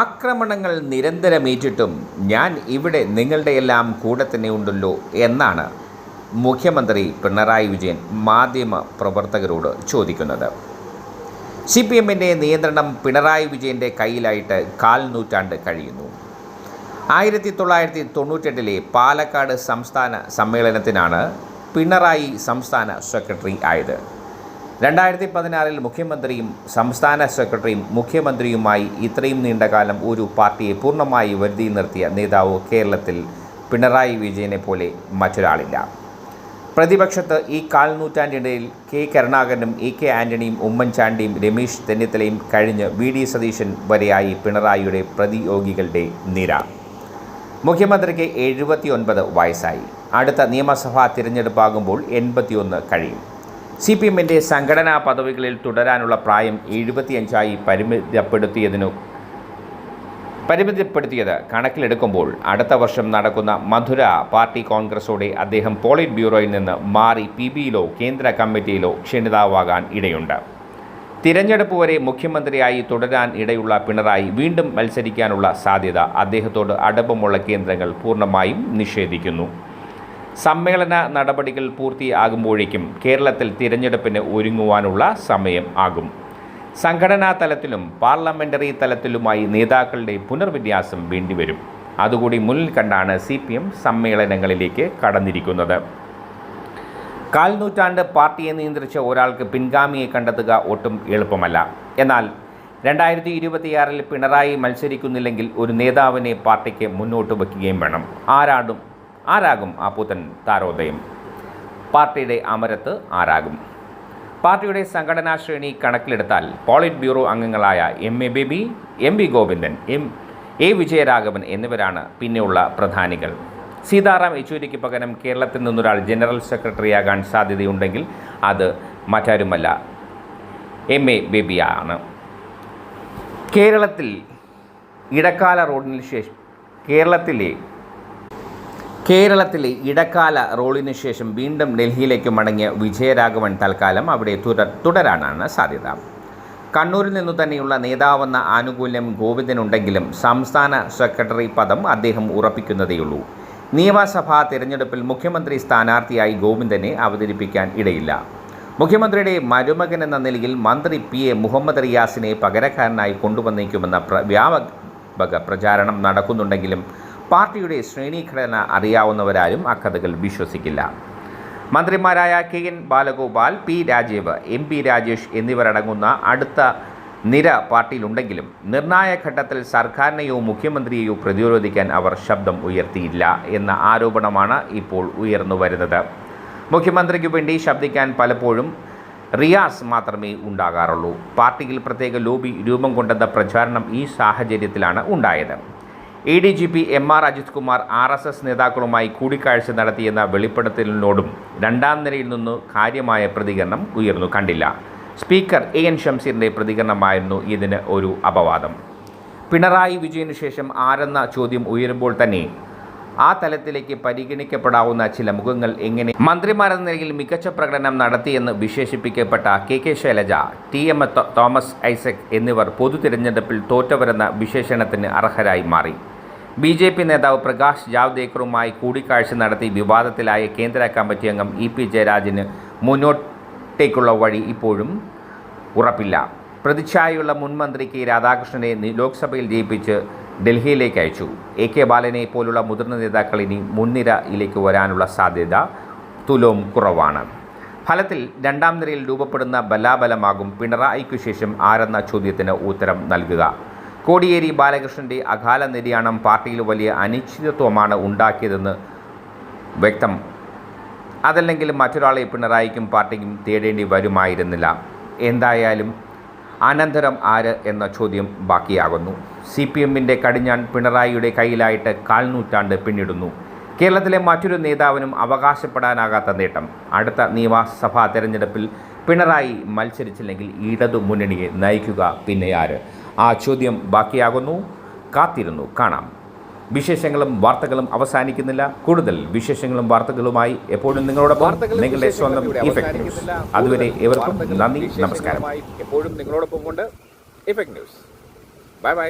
ആക്രമണങ്ങൾ നിരന്തരമേറ്റിട്ടും ഞാൻ ഇവിടെ നിങ്ങളുടെ എല്ലാം കൂടെ തന്നെ ഉണ്ടല്ലോ എന്നാണ് മുഖ്യമന്ത്രി പിണറായി വിജയൻ മാധ്യമ പ്രവർത്തകരോട് ചോദിക്കുന്നത്. സി പി എമ്മിന്റെ നിയന്ത്രണം പിണറായി വിജയന്റെ കയ്യിലായിട്ട് കാൽ നൂറ്റാണ്ട് കഴിയുന്നു. ആയിരത്തി തൊള്ളായിരത്തി തൊണ്ണൂറ്റെട്ടിലെ പാലക്കാട് സംസ്ഥാന സമ്മേളനത്തിനാണ് പിണറായി സംസ്ഥാന സെക്രട്ടറി ആയത്. രണ്ടായിരത്തി പതിനാറിൽ മുഖ്യമന്ത്രിയും സംസ്ഥാന സെക്രട്ടറിയും മുഖ്യമന്ത്രിയുമായി ഇത്രയും നീണ്ടകാലം ഒരു പാർട്ടിയെ പൂർണമായി വരുതി നിർത്തിയ നേതാവ് കേരളത്തിൽ പിണറായി വിജയനെ പോലെ മറ്റൊരാളില്ല. പ്രതിപക്ഷത്ത് ഈ കാൽനൂറ്റാണ്ടിനിടയിൽ കെ കരുണാകരനും എ കെ ആന്റണിയും ഉമ്മൻചാണ്ടിയും രമേശ് ചെന്നിത്തലയും കഴിഞ്ഞ് വി ഡി സതീശൻ വരെയായി പിണറായിയുടെ പ്രതിയോഗികളുടെ നിര. മുഖ്യമന്ത്രിക്ക് എഴുപത്തിയൊൻപത് വയസ്സായി. അടുത്ത നിയമസഭാ തിരഞ്ഞെടുപ്പാകുമ്പോൾ എൺപത്തിയൊന്ന് കഴിയും. സി പി എമ്മിന്റെ സംഘടനാ പദവികളിൽ തുടരാനുള്ള പ്രായം എഴുപത്തിയഞ്ചായി പരിമിതപ്പെടുത്തിയതിനു പരിമിതപ്പെടുത്തിയത് കണക്കിലെടുക്കുമ്പോൾ അടുത്ത വർഷം നടക്കുന്ന മധുര പാർട്ടി കോൺഗ്രസോടെ അദ്ദേഹം പോളിറ്റ് ബ്യൂറോയിൽ നിന്ന് മാറി പി ബിയിലോ കേന്ദ്ര കമ്മിറ്റിയിലോ ക്ഷണിതാവാകാൻ ഇടയുണ്ട്. തിരഞ്ഞെടുപ്പ് വരെ മുഖ്യമന്ത്രിയായി തുടരാൻ ഇടയുള്ള പിണറായി വീണ്ടും മത്സരിക്കാനുള്ള സാധ്യത അദ്ദേഹത്തോട് അടുപ്പമുള്ള കേന്ദ്രങ്ങൾ പൂർണമായും നിഷേധിക്കുന്നു. സമ്മേളന നടപടികൾ പൂർത്തിയാകുമ്പോഴേക്കും കേരളത്തിൽ തിരഞ്ഞെടുപ്പിന് ഒരുങ്ങുവാനുള്ള സമയം ആകും. സംഘടനാ തലത്തിലും പാർലമെന്ററി തലത്തിലുമായി നേതാക്കളുടെ പുനർവിന്യാസം വേണ്ടിവരും. അതുകൂടി മുന്നിൽ കണ്ടാണ് സി പി എം സമ്മേളനങ്ങളിലേക്ക് കടന്നിരിക്കുന്നത്. കാൽനൂറ്റാണ്ട് പാർട്ടിയെ നിയന്ത്രിച്ച ഒരാൾക്ക് പിൻഗാമിയെ കണ്ടെത്തുക ഒട്ടും എളുപ്പമല്ല. എന്നാൽ രണ്ടായിരത്തി ഇരുപത്തിയാറിൽ പിണറായി മത്സരിക്കുന്നില്ലെങ്കിൽ ഒരു നേതാവിനെ പാർട്ടിക്ക് മുന്നോട്ട് വയ്ക്കുകയും വേണം. ആരാടും ആരാകും ആ പുത്തൻ താരോദയം? പാർട്ടിയുടെ അമരത്ത് ആരാകും? പാർട്ടിയുടെ സംഘടനാ ശ്രേണി കണക്കിലെടുത്താൽ പോളിറ്റ് ബ്യൂറോ അംഗങ്ങളായ M A Baby M V Govindan M A Vijayaraghavan എന്നിവരാണ് പിന്നെയുള്ള പ്രധാനികൾ. സീതാറാം യെച്ചൂരിക്ക് പകരം കേരളത്തിൽ നിന്നൊരാൾ ജനറൽ സെക്രട്ടറിയാകാൻ സാധ്യതയുണ്ടെങ്കിൽ അത് മറ്റാരുമല്ല എം എ ബേബിയാണ്. കേരളത്തിൽ ഇടക്കാല റോഡിന് ശേഷം കേരളത്തിലെ കേരളത്തിലെ ഇടക്കാല റോളിന് ശേഷം വീണ്ടും ഡൽഹിയിലേക്ക് മടങ്ങിയ വിജയരാഘവൻ തൽക്കാലം അവിടെ തുടർ തുടരാനാണ് സാധ്യത. കണ്ണൂരിൽ നിന്നു തന്നെയുള്ള നേതാവെന്ന ആനുകൂല്യം ഗോവിന്ദനുണ്ടെങ്കിലും സംസ്ഥാന സെക്രട്ടറി പദം അദ്ദേഹം ഉറപ്പിക്കുന്നതേയുള്ളൂ. നിയമസഭാ തിരഞ്ഞെടുപ്പിൽ മുഖ്യമന്ത്രി സ്ഥാനാർത്ഥിയായി ഗോവിന്ദനെ അവതരിപ്പിക്കാൻ ഇടയില്ല. മുഖ്യമന്ത്രിയുടെ മരുമകൻ എന്ന നിലയിൽ മന്ത്രി പി എ മുഹമ്മദ് റിയാസിനെ പകരക്കാരനായി കൊണ്ടുവന്നേക്കുമെന്ന വ്യാപക പ്രചാരണം നടക്കുന്നുണ്ടെങ്കിലും പാർട്ടിയുടെ ശ്രേണീഘടന അറിയാവുന്നവരാരും അക്കഥകൾ വിശ്വസിക്കില്ല. മന്ത്രിമാരായ K N Balagopal P Rajeev M P Rajesh എന്നിവരടങ്ങുന്ന അടുത്ത നിര പാർട്ടിയിലുണ്ടെങ്കിലും നിർണായക ഘട്ടത്തിൽ സർക്കാരിനെയോ മുഖ്യമന്ത്രിയെയോ പ്രതിരോധിക്കാൻ അവർ ശബ്ദം ഉയർത്തിയില്ല എന്ന ആരോപണമാണ് ഇപ്പോൾ ഉയർന്നു വരുന്നത്. മുഖ്യമന്ത്രിക്ക് വേണ്ടി ശബ്ദിക്കാൻ പലപ്പോഴും റിയാസ് മാത്രമേ ഉണ്ടാകാറുള്ളൂ. പാർട്ടിയിൽ പ്രത്യേക ലോബി രൂപം കൊണ്ടെന്ന പ്രചാരണം ഈ സാഹചര്യത്തിലാണ് ഉണ്ടായത്. A D G P M R Ajith Kumar R S S നേതാക്കളുമായി കൂടിക്കാഴ്ച നടത്തിയെന്ന വെളിപ്പെടുത്തലിനോടും രണ്ടാം നിരയിൽ നിന്ന് കാര്യമായ പ്രതികരണം ഉയർന്നു കണ്ടില്ല. സ്പീക്കർ എ എൻ ഷംസീറിന്റെ പ്രതികരണമായിരുന്നു ഇതിന് ഒരു അപവാദം. പിണറായി വിജയനു ശേഷം ആരെന്ന ചോദ്യം ഉയരുമ്പോൾ തന്നെ ആ തലത്തിലേക്ക് പരിഗണിക്കപ്പെടാവുന്ന ചില മുഖങ്ങൾ എങ്ങനെ മന്ത്രിമാരെന്ന നിലയിൽ മികച്ച പ്രകടനം നടത്തിയെന്ന് വിശേഷിപ്പിക്കപ്പെട്ട K K Shailaja T M Thomas Isaac എന്നിവർ പൊതു തിരഞ്ഞെടുപ്പിൽ തോറ്റവരെന്ന വിശേഷണത്തിന് അർഹരായി മാറി. ബി ജെ പി നേതാവ് പ്രകാശ് ജാവ്ദേക്കറുമായി കൂടിക്കാഴ്ച നടത്തി വിവാദത്തിലായ കേന്ദ്ര കമ്മിറ്റി അംഗം ഇ പി ജയരാജന് മുന്നോട്ടേക്കുള്ള വഴി ഇപ്പോഴും ഉറപ്പില്ല. പ്രതിച്ഛായുള്ള മുൻ മന്ത്രി കെ രാധാകൃഷ്ണനെ ലോക്സഭയിൽ ജയിപ്പിച്ച് ഡൽഹിയിലേക്ക് അയച്ചു. എ കെ ബാലനെ പോലുള്ള മുതിർന്ന നേതാക്കൾ ഇനി മുൻനിരയിലേക്ക് വരാനുള്ള സാധ്യത തുലോം കുറവാണ്. ഫലത്തിൽ രണ്ടാം നിരയിൽ രൂപപ്പെടുന്ന ബലാബലമാകും പിണറായിക്കു ശേഷം ആരെന്ന ചോദ്യത്തിന് ഉത്തരം നൽകുക. കോടിയേരി ബാലകൃഷ്ണന്റെ അകാല നിര്യാണം പാർട്ടിയിൽ വലിയ അനിശ്ചിതത്വമാണ് ഉണ്ടാക്കിയതെന്ന് വ്യക്തം. അതല്ലെങ്കിൽ മറ്റൊരാളെ പിണറായിക്കും പാർട്ടിക്കും തേടേണ്ടി വരുമായിരുന്നില്ല. എന്തായാലും അനന്തരം ആര് എന്ന ചോദ്യം ബാക്കിയാകുന്നു. സി പി എമ്മിന്റെ കടിഞ്ഞാൻ പിണറായിയുടെ കയ്യിലായിട്ട് കാൽനൂറ്റാണ്ട് പിന്നിടുന്നു. കേരളത്തിലെ മറ്റൊരു നേതാവിനും അവകാശപ്പെടാനാകാത്ത നേട്ടം. അടുത്ത നിയമസഭാ തെരഞ്ഞെടുപ്പിൽ പിണറായി മത്സരിച്ചില്ലെങ്കിൽ ഇടതു മുന്നണിയെ നയിക്കുക പിന്നെ ആര്? ആ ചോദ്യം ബാക്കിയാകുന്നു. കാത്തിരുന്നു. കാണാം. വിശേഷങ്ങളും വാർത്തകളും അവസാനിക്കുന്നില്ല. കൂടുതൽ വിശേഷങ്ങളും വാർത്തകളുമായി എപ്പോഴും നിങ്ങളോടൊപ്പം നിങ്ങളുടെ സ്വന്തം ഇഫക്ട് ന്യൂസ്. അതുവരെ ഏവർക്കും നന്ദി. നമസ്കാരം. എപ്പോഴും നിങ്ങളോടൊപ്പം കൊണ്ട് ഇഫക്ട് ന്യൂസ്. Bye bye.